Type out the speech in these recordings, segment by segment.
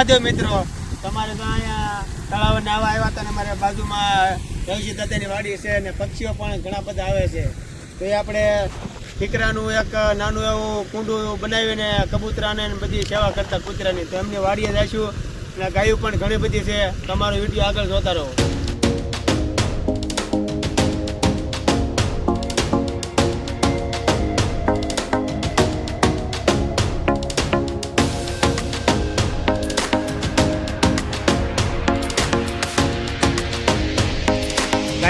મહાદેવ મિત્રો. તમારે તો અહીંયા તળાવ આવા આવ્યા હતા ને અમારે બાજુમાં જયસી દાદાની વાડી છે અને પક્ષીઓ પણ ઘણા બધા આવે છે. તો એ આપણે ઠીકરાનું એક નાનું એવું કુંડું બનાવીને કબૂતરાને બધી સેવા કરતા કૂતરાની. તો એમની વાડીએ જઈશું. અને ગાયું પણ ઘણી બધી છે. તમારો વીડિયો આગળ જોતા રહો.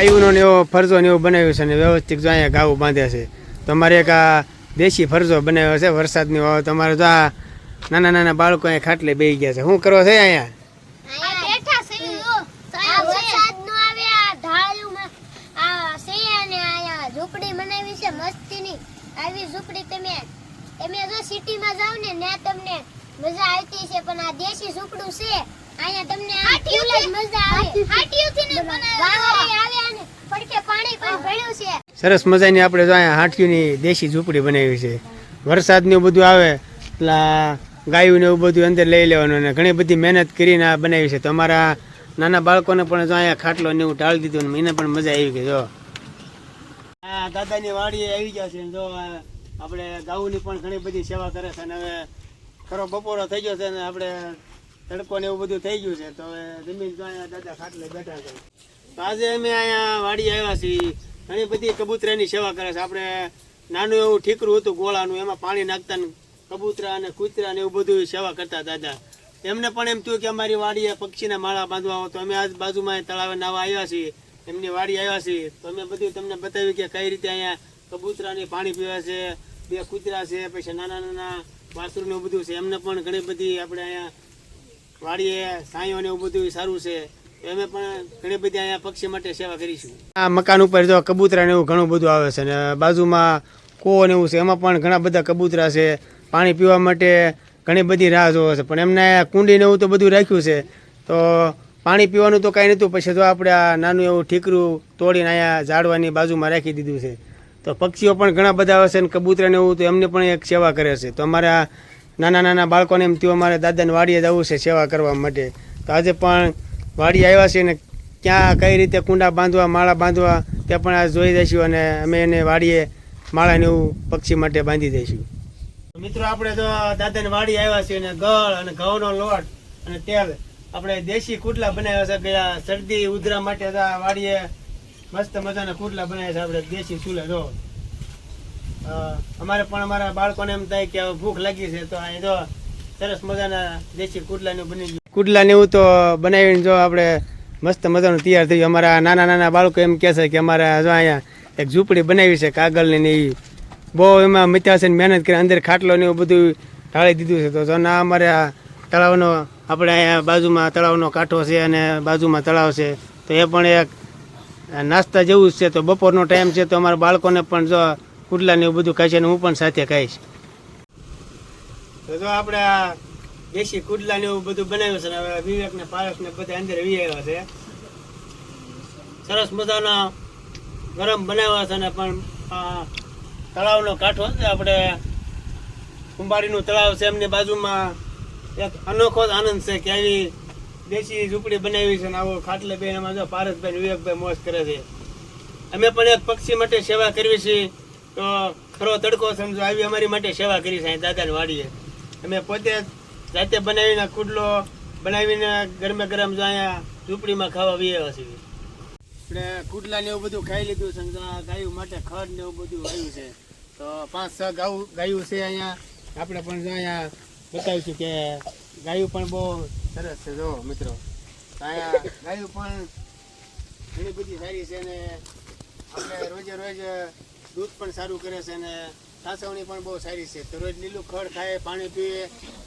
ગાયુંનો ને એવો ફરજો ને એવું બનાવ્યું છે અને વ્યવસ્થિત જો અહીંયા ગાવું બાંધે છે. તમારે એક આ દેશી ફરજો બનાવ્યો છે વરસાદની વાવ. તમારે જો આ નાના નાના બાળકો અહીંયા ખાટલે બેસી ગયા છે. શું કરો છે અહીંયા? આ બેઠા છે. આ વરસાદ નો આવે આ ઢાળુમાં આ છે અને આયા ઝૂંપડી બનાવી છે મસ્તીની. આવી ઝૂંપડી તમે તમે જો સિટીમાં જાવ ને ત્યાં તમને મજા આવતી છે. પણ આ દેશી ઝૂંપડું છે. અહીંયા તમને આ જ મજા આવે. હાટીઓથી ને વાવરે આવે સરસ મજાની આપણે જો અહીંયા હાંઠીઓની દેશી ઝૂંપડી બનાવી છે. વરસાદને બધું આવે એટલે ગાયું ને એવું બધું અંદર લઈ લેવાનું અને ઘણી બધી મહેનત કરીને આ બનાવી છે. તમારા નાના બાળકોને પણ જો અહીંયા ખાટલો ને એવું ટાળી દીધું એને પણ મજા આવી ગઈ, જો. દાદાની વાડી આવી ગયા છે જો આપણે ગાઉની પણ ઘણી બધી સેવા કરે છે અને હવે ખરો બપોરો થઈ ગયો છે અને આપણે તડકો ને એવું બધું થઈ ગયું છે. તો હવે જમીન દાદા ખાટલે બેઠા છે. આજે અમે અહીંયા વાડી આવ્યા છીએ. ઘણી બધી કબૂતરાની સેવા કરે છે. આપણે નાનું એવું ઠીકરું હતું ગોળાનું, એમાં પાણી નાખતા કબૂતરા અને કૂતરા ને એવું બધું સેવા કરતા દાદા. એમને પણ એમ થયું કે અમારી વાડીએ પક્ષીના માળા બાંધવા તો અમે આજ બાજુમાં તળાવે નાવા આવ્યા છીએ. એમની વાડી આવ્યા છીએ. તો અમે બધું તમને બતાવ્યું કે કઈ રીતે અહીંયા કબૂતરાની પાણી પીવા છે, બે કૂતરા છે, પછી નાના નાના ને એવું બધું છે. એમને પણ ઘણી બધી આપણે અહીંયા વાડીએ સાંયો ને એવું બધું સારું છે. અમે પણ ઘણી બધી અહીંયા પક્ષી માટે સેવા કરીશું. આ મકાન ઉપર જો કબૂતરા ને એવું ઘણું બધું આવે છે ને બાજુમાં કો ને એવું છે, એમાં પણ ઘણા બધા કબૂતરા છે. પાણી પીવા માટે ઘણી બધી રાહ જોવે છે. પણ એમને કુંડી ને એવું તો બધું રાખ્યું છે. તો પાણી પીવાનું તો કાંઈ નહોતું, પછી તો આપણે આ નાનું એવું ઠીકરું તોડીને અહીંયા ઝાડવાની બાજુમાં રાખી દીધું છે. તો પક્ષીઓ પણ ઘણા બધા આવે છે ને કબૂતરા ને એવું તો એમને પણ એક સેવા કરે છે. તો અમારા નાના નાના બાળકોને એમ તેઓ અમારે દાદાને વાડીએ જવું છે સેવા કરવા માટે. તો આજે પણ વાડી આવ્યા છે ને ક્યાં, કઈ રીતે કુંડા બાંધવા, માળા બાંધવા, તે પણ આ જોઈ દઈશું અને અમે એને વાડીએ માળાને એવું પક્ષી માટે બાંધી દઈશું. મિત્રો, આપણે તો દાદાની વાડી આવ્યા છીએ અને ગળ અને ઘઉંનો લોટ અને તેલ. આપણે દેશી કુટલા બનાવ્યા છે આ શરદી ઉધરા માટે વાડીએ મસ્ત મજાના કુટલા બનાવ્યા છે આપણે દેશી ચૂલે, જો. અમારે પણ અમારા બાળકોને એમ થાય કે ભૂખ લાગી છે, તો અહીં તો સરસ મજાના દેશી કુટલાનું બની ગયું કુડલાને એવું તો બનાવીને જો આપણે મસ્ત મજાનું તૈયાર થયું અમારા નાના નાના બાળકો એમ કહે છે કે અમારે જો અહીંયા એક ઝૂંપડી બનાવી છે, કાગળની ને એ બહુ એમાં મચ્યા છે મહેનત કરી, અંદર ખાટલો ને એવું બધું ઢાળી દીધું છે. તો જો ના અમારે આ તળાવનો, આપણે અહીંયા બાજુમાં તળાવનો કાંઠો છે અને બાજુમાં તળાવ છે, તો એ પણ એક નાસ્તા જેવું જ છે. તો બપોરનો ટાઈમ છે તો અમારા બાળકોને પણ જો કુડલા ને એવું બધું ખાય છે ને હું પણ સાથે ખાઈશ. તો જો આપણે આ દેશી કુડલા ને એવું બધું બનાવ્યું છે ને હવે વિવેક ને પારસ ને બધા અંદર વી આવ્યા છે. સરસ મજાના ગરમ બનાવ્યા છે ને પણ તળાવનો કાંઠો છે આપણે કુંભારીનું તળાવ છે એમની બાજુમાં એક અનોખો જ આનંદ છે કે આવી દેશી ઝૂંપડી બનાવી છે ને આવો ખાટલે બેન એમાં જો પારસભાઈ વિવેકભાઈ મોજ કરે છે. અમે પણ એક પક્ષી માટે સેવા કરવી છે. તો ખરો તડકો સમજો, આવી અમારી માટે સેવા કરી છે દાદાની વાડીએ. અમે પોતે જાતે બનાવીને કુડલો બનાવીને ગરમે ગરમ જો અહીંયા ઝૂંપડીમાં ખાવા વી છે આપણે કુડલા ને એવું બધું ખાઈ લીધું ને આ ગાયું માટે ખડ ને એવું બધું આવ્યું છે. તો પાંચ, છ ગાયું ગાયું છે અહીંયા. આપણે પણ અહીંયા બતાવીશું કે ગાયું પણ બહુ સરસ છે, જો મિત્રો. અહીંયા ગાયું પણ ઘણી બધી સારી છે ને આપણે રોજે રોજ દૂધ પણ સારું કરે છે અને સાસવણી પણ બહુ સારી છે. તો રોજ લીલું ખડ ખાય, પાણી પીએ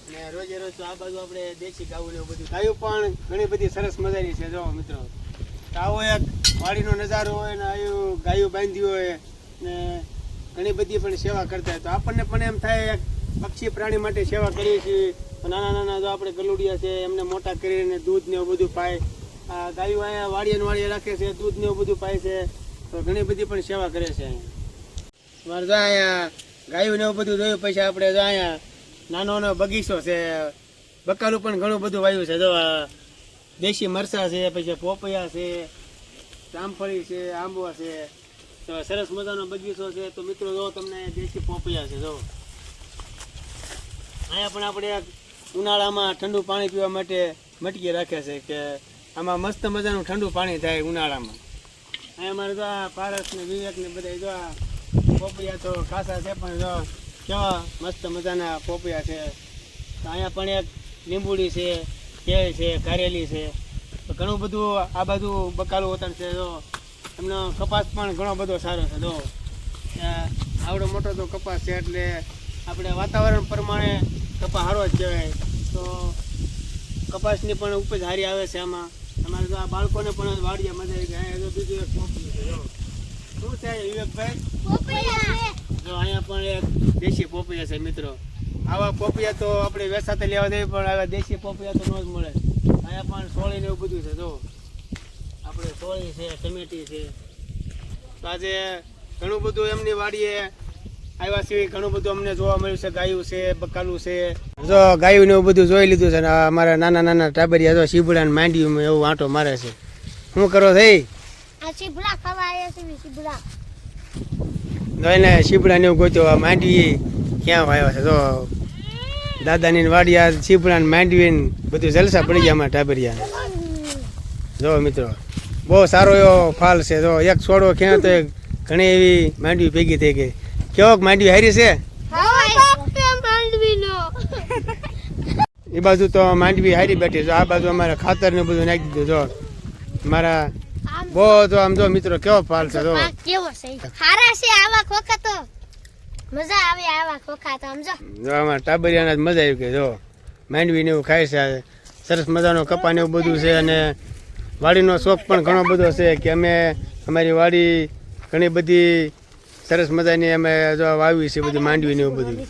અને રોજે રોજ તો આ બાજુ આપણે દેશી ગાવું ને એવું બધું ગાયું પણ ઘણી બધી સરસ મજાની છે. જો મિત્રો આવો એક વાડીનો નજારો હોય ને આવ્યું ગાયું બાંધ્યું હોય ને ઘણી બધી પણ સેવા કરતા હોય. તો આપણને પણ એમ થાય પક્ષી પ્રાણી માટે સેવા કરીએ છીએ. નાના નાના જો આપણે ગલુડિયા છે, એમને મોટા કરીને દૂધ ને એવું બધું પાય. આ ગાયું અહીંયા વાડીએ ને વાડીએ રાખે છે, દૂધ ને એવું બધું પાય છે. તો ઘણી બધી પણ સેવા કરે છે અહીંયા. મારે જો અહીંયા ગાયું ને એવું બધું જોયું, પછી આપણે જો અહીંયા નાનો નાનો બગીચો છે, બકાલું પણ ઘણું બધું વાયું છે. જો દેશી મરચા છે, પછી પોપૈયા છે, જામફળી છે, આંબો છે. તો સરસ મજાનો બગીચો છે. તો મિત્રો, જો તમને દેશી પોપૈયા છે, જો. અહીંયા પણ આપણે ઉનાળામાં ઠંડુ પાણી પીવા માટે મટકી રાખે છે કે આમાં મસ્ત મજાનું ઠંડુ પાણી થાય ઉનાળામાં. અહીંયા અમારે જો આ પારસ ને વિવેક ને બધા જો આ પોપૈયા તો ખાસા છે, પણ જો કેવા મસ્ત મજાના પોપૈયા છે. અહીંયા પણ એક લીંબુડી છે, કેળ છે, કારેલી છે. ઘણું બધું આ બાજુ બકાલું વતન છે, જો. એમનો કપાસ પણ ઘણો બધો સારો છે, જો. આવડો મોટો તો કપાસ છે, એટલે આપણે વાતાવરણ પ્રમાણે કપાસ સારો જ કહેવાય. તો કપાસની પણ ઉપજ સારી આવે છે આમાં. તમારે તો આ બાળકોને પણ વાડીએ મજા આવી ગયા બીજું એક પોપયું છે, જો. શું છે વિવેકભાઈ જો અહીંયા પણ એક દેશી પોપિયા છે મિત્રો. આવા પોપિયા તો આપણે વેસાતે લેવા દેવી પણ આવા દેશી પોપિયા તો ન જ મળે. અહીંયા પણ સોળી ને એવું બધું છે જો. આપણે સોળી છે ટમેટી છે. તો આજે ઘણું બધું એમની વાડીએ આવ્યા સિવાય ઘણું બધું અમને જોવા મળ્યું છે ગાયું છે બકાલું છે. જો ગાયું ને એવું બધું જોઈ લીધું છે ને અમારા નાના નાના ટાબરિયા જો શીબડા ને માંડ્યું એવું આંટો મારે છે. શું કરો થઈ? તો એને શીપડા ને એવું ગોત્યો માંડવી ક્યાં વાવ્યા છે? તો દાદાની વાડિયા આ શીપડા ને માંડવી ને બધું જલસા પડી ગયા અમારા ટાબરિયા જો મિત્રો બહુ સારો એવો ફાલ છે. જો એક છોડો ક્યાં તો ઘણી એવી માંડવી ભેગી થઈ ગઈ. કેવોક માંડવી હારી છે? એ બાજુ તો માંડવી હારી બેઠી છે. આ બાજુ અમારે ખાતર ને બધું નાખી દીધું જો મારા તો આમ જો મિત્રો કેવો ફાલ છે જો કેવો છે? હારા છે આવા ખોખા તો. મજા આવે આવા ખોખા તો સમજો જો. આમાં ટાબરિયાના જ મજા આવી કે જો. માંડવી ને એવું ખાય છે સરસ મજાનો કપા ને એવું બધું છે અને વાડીનો શોખ પણ ઘણો બધો છે કે અમે અમારી વાડી ઘણી બધી સરસ મજાની અમે જો વાવી છે બધી માંડવી ને એવું બધું.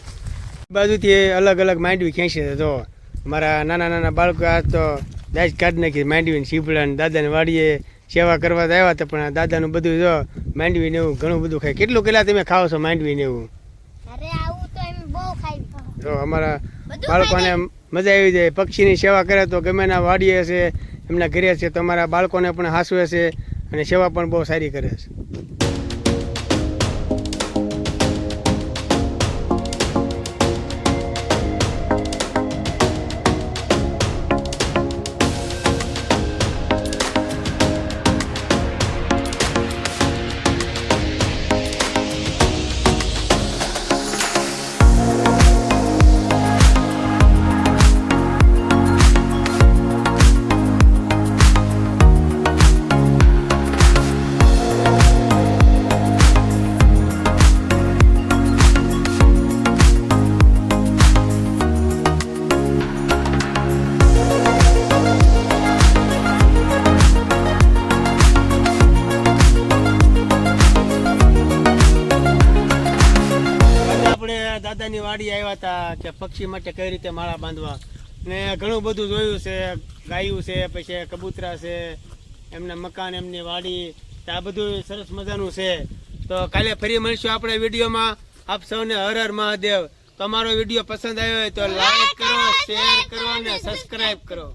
બાજુથી અલગ અલગ માંડવી ખેંચી છે જો. મારા નાના નાના બાળકો આ તો દાજ કાઢી નાખી માંડવીને શીપડા ને દાદાને વાડીએ સેવા કરવા તો આવ્યા હતા પણ આ દાદાનું બધું જો માંડવી ને એવું ઘણું બધું ખાય. કેટલું કેટલા તમે ખાઓ છો માંડવી ને એવું? તો જો અમારા બાળકોને મજા આવી જાય. પક્ષીની સેવા કરે તો ગમે ના વાડીએ છે એમના ઘરે છે તમારા બાળકોને પણ હાસવે છે અને સેવા પણ બહુ સારી કરે છે. વાડી આવ્યા હતા કે પક્ષી માટે કઈ રીતે માળા બાંધવા? ને ઘણું બધું જોયું છે ગાયું છે પછી કબૂતરા છે એમના મકાન એમની વાડી આ બધું સરસ મજાનું છે. તો કાલે ફરી મળીશું આપણે વિડીયોમાં. આપ સૌને હર હર મહાદેવ. તમારો વીડિયો પસંદ આવ્યો હોય તો લાઈક કરો શેર કરો અને સબસ્ક્રાઇબ કરો.